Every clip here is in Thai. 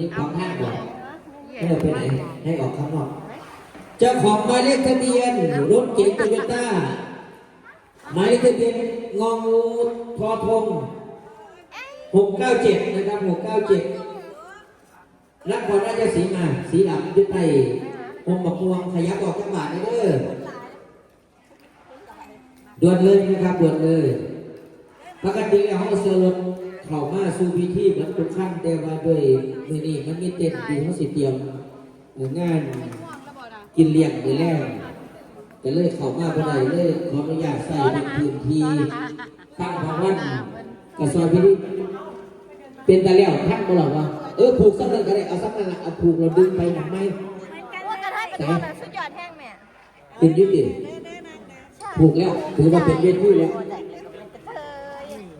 นี้ขวางทางก่อนไม่ได้ไปไหนให้ออกข้างนอก เจ้าของหมายเลขทะเบียนรถเก๋งโตโยต้าหมายเลขทะเบียนงองูทอทง697นะครับ697นครราชสีมาสีดำยึดไต้หงบักม่วงขยับออกจังหวัดเด้อด่วนเลยนะครับด่วนเลย ปกติแล้วเขาเสือรถเข้ามาสู่พิธีเหมือนทุกขั้นแต่ว่าด้วยมือนี้มันมีเต็มดีเขาสิเตรียมงานกินเลี้ยงมือแรกก็เลยเข้ามาบ่ได้เลยขออนุญาตใส่ในพื้นที่ตั้งของวันกระซอยพิธีเป็นตาแล้วท่านบ่หรอวะเออผูกสักนั่นก็ได้เอาสักนั่นละเอาผูกเราดึงไปหนักไหมว่ากระทะเป็นตัวแบบสุดยอดแห้งแม่เป็นยุติผูกแล้วถือว่าเป็นเวทีแล้ว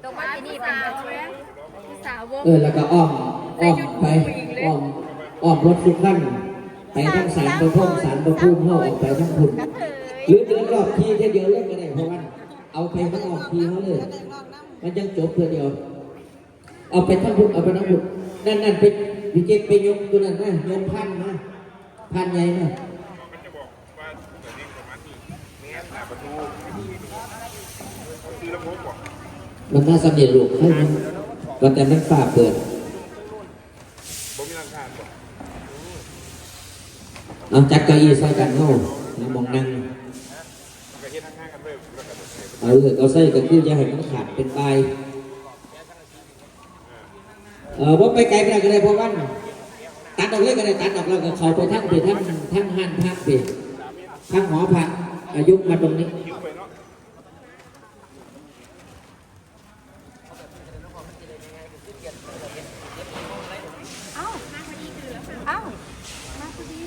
ตรงมาที่นี่เป็น สาววงเออแล้วก็อ้อมอ้อมไปอ้อมอ้อมรถทุกขั้นไปทั้งสารประพงสารประพุ่มเข้าออกไปทั้งพุ่นหรือเดินรอบทีแค่เดียวเล่นก็ได้เพราะว่าเอาไปทั้งออกทีเขาเลย มันยังจบเพื่อเดียว เอาไปทั้งพุ่นเอาไปทั้งพุ่นนั่นนั่นไปวิจิตไปยกตัวนั้นนะยกพันนะพันใหญ่นะมันจะบอกว่าเกิดเรื่องประมาณนี้แง่หน้าประตูคือลำโพงบอก มันน่าสำเร็จลูกให้มันก็แต่มันฝ่าเปิดเอาจัดเก้าอี้ใส่กันเข้านะมองนั่งเอาเถอะเอาใส่ก็คือจะให้มันขาดเป็นไปเออว่าไปไกลไปก็ได้เพราะว่าตัดออกเลยก็ได้ตัดออกแล้วก็เขาไปทั้งไปทั้งทั้งหันพักไปทั้งหอพักอายุมาตรงนี้ คิ้วไปเนาะ เอ้ามาพอดีคือแล้วเอ้ามาพอดี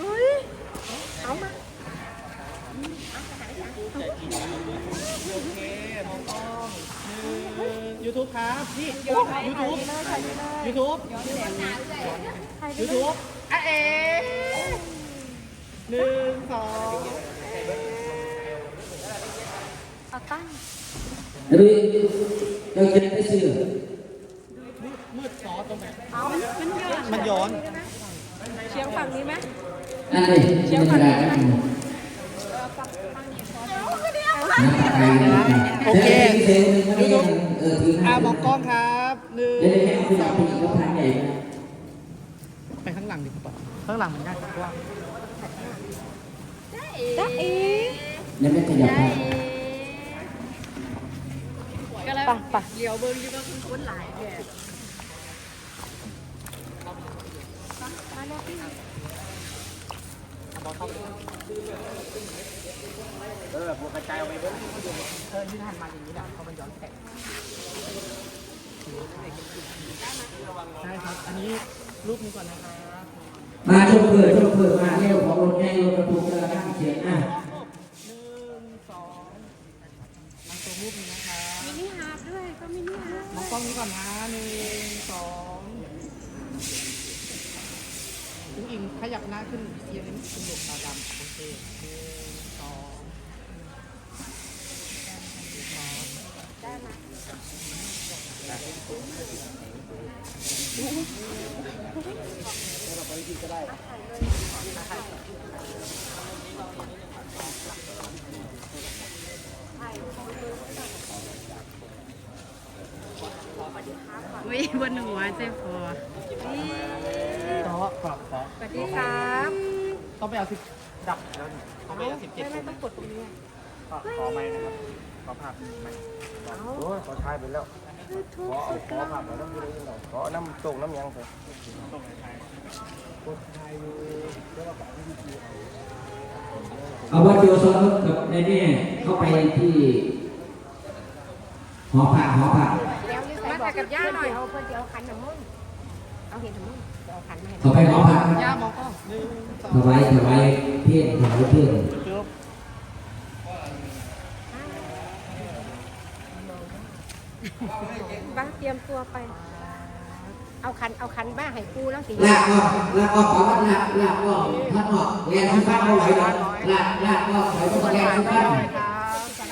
อุ้ยเอามา ยูทูบยูทูบยูทูบยูทูบอะเอ๋หนึ่งสองเอาตั้งหรือเราจะได้ซื้อมืดซอสตรงไหนเอามันย้อนมันย้อนเชียงฝั่งนี้ไหมนั่นเลยเชียงกระดาษนั่นโอเค เซลล์นึงไม่ได้เออถืออะห้ามองกล้องครับหนึ่งเดี๋ยวให้คุณเอาผู้หญิงก็พันใหญ่นะไปข้างหลังดีกว่าข้างหลังมันง่ายกว่าจ๊ะเอ๋ยังไม่ขยับไปก็เลยปะเลี้ยวเบิ้งอยู่ว่าคุณคุ้นหลายแกเออพวกกระจายเอาไปเบิ้งเออที่ทันมาอย่างนี้นะเขามันย้อนแสงใช่ครับ อันนี้รูปนี้ก่อนนะครับ มาชมเพื่อชมเพื่อมาเร็วของรถแห่รถกรรทุกกระทั่งเสียงอะ หนึ่งสองมาตัวรูปนี้นะครับ มินิฮาร์ดด้วยก็มินิฮาร์ด มองกล้องนี้ก่อนนะหนึ่งสองคุณอิง ขึ้นเอียงนิดคุณหลบตาดำโอเคหนึ่งสองอุ้ยบนหัวเจ็บคอต่อขอบขอสวัสดีครับ ต้องไปเอาสิบดับแล้วนี่ต้องไปเอาสิบเจ็ดไม่ไม่ต้องกดตรงนี้ขอขอไม้นะครับ ขอภาพไม้โอ้ยขอทายไปแล้วทุกขอเอาสุดขอผักแล้วน้ำยืนหน่อยขอน้ำส่งน้ำยังไปต้องไปใช้เอาว่าโจซอนกับแม่แม่เข้าไปที่หอผักหอผักแล้วนี่ใส่บอกกับย่าหน่อยเอาเพื่อจะเอาขันน้ำมันเอาเห็นน้ำมัน จะเอาขันมาให้เข้าไปหอผักย่ามองกล้องหนึ่งสองถวายถวายเพี้ยนถวายเพี้ยนจุ๊บบ้าเตรียมตัวไป เอาขันเอาขันบ้าให้ปูแล้วสิลากออกลากออกขอว่าลากลากออกท่านออกแรงที่บ้านไม่ไหวหรอกลากลากออกถอยต้องแรงที่บ้าน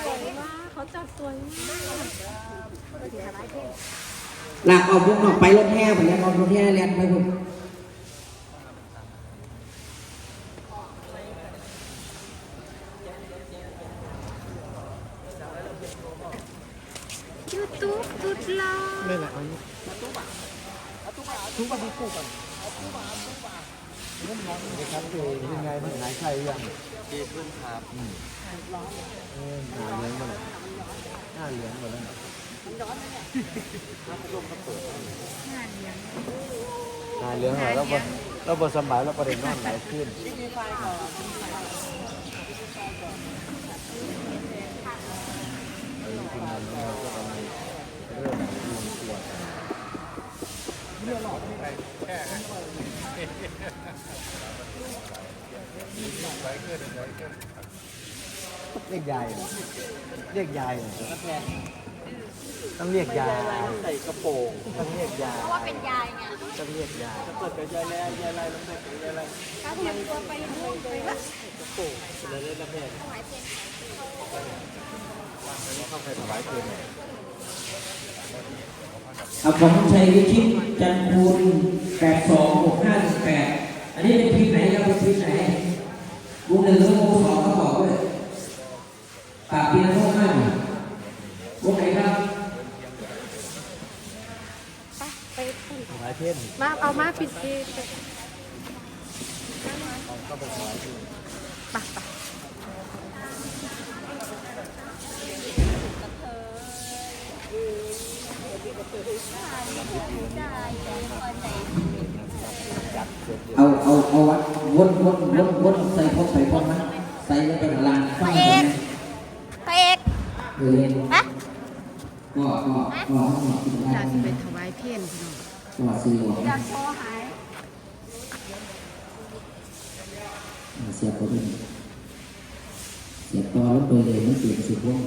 สวยมากเขาจัดสวยมากเขาถือถวายเทพลากออกวงนอกไปรถแห่ไปแล้วรถแห่แล่นไปพุ่นยู ทูบสุดหล่อไม่แหละเอานี้ทุกวันนี้คู่กันครับคือยังไงมันหายใจยังดีขึ้นครับหน้าเลี้ยงมาเลยหน้าเลี้ยงหมดแล้วหน้าเลี้ยงหน่อยแล้วบแล้วบสบายแล้วประเด็นนอนหลายขึ้น เรียกยายเหรอเรียกยายเหรอต้องเรียกยายใส่กระโปรงต้องเรียกยายเพราะว่าเป็นยายไงต้องเรียกยายเปิดเป็นยายแล้วยายอะไรต้องเปิดเป็นยายอะไรก็เตรียมตัวไปนู่นไปว่ากระโปรงเลยเล่นละเพศเข้าไปถวายเพลงเอาของชัยวิชิตจันทูลแปดสองหกห้าแปดอันนี้เป็นทีมไหนครับเป็นทีมไหนวงหนึ่งหรือวงสองก็บอกด้วย ปากเพียงพวกห้าวงไหนครับไปไปถวายเพลงมาเอามาปิดดีไปเข้าไปถวายเพลงไปไปเอาเอาเอาวัดวนวนวนวนใส่พกใส่พกนะใส่ไว้เป็นลานฟั เออฮะก็ก็ก็ให้หมอกินได้จะสิไปถวายเพี้ยนพี่น้องก็ซื้อหมออยากโชว์หายเสียบตัวนี้เสียบต่อรถโดยเลยไม่เสียบสุดวง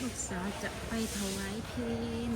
ลูกสาวจะไปถวายเพี้ยนพี่น้อง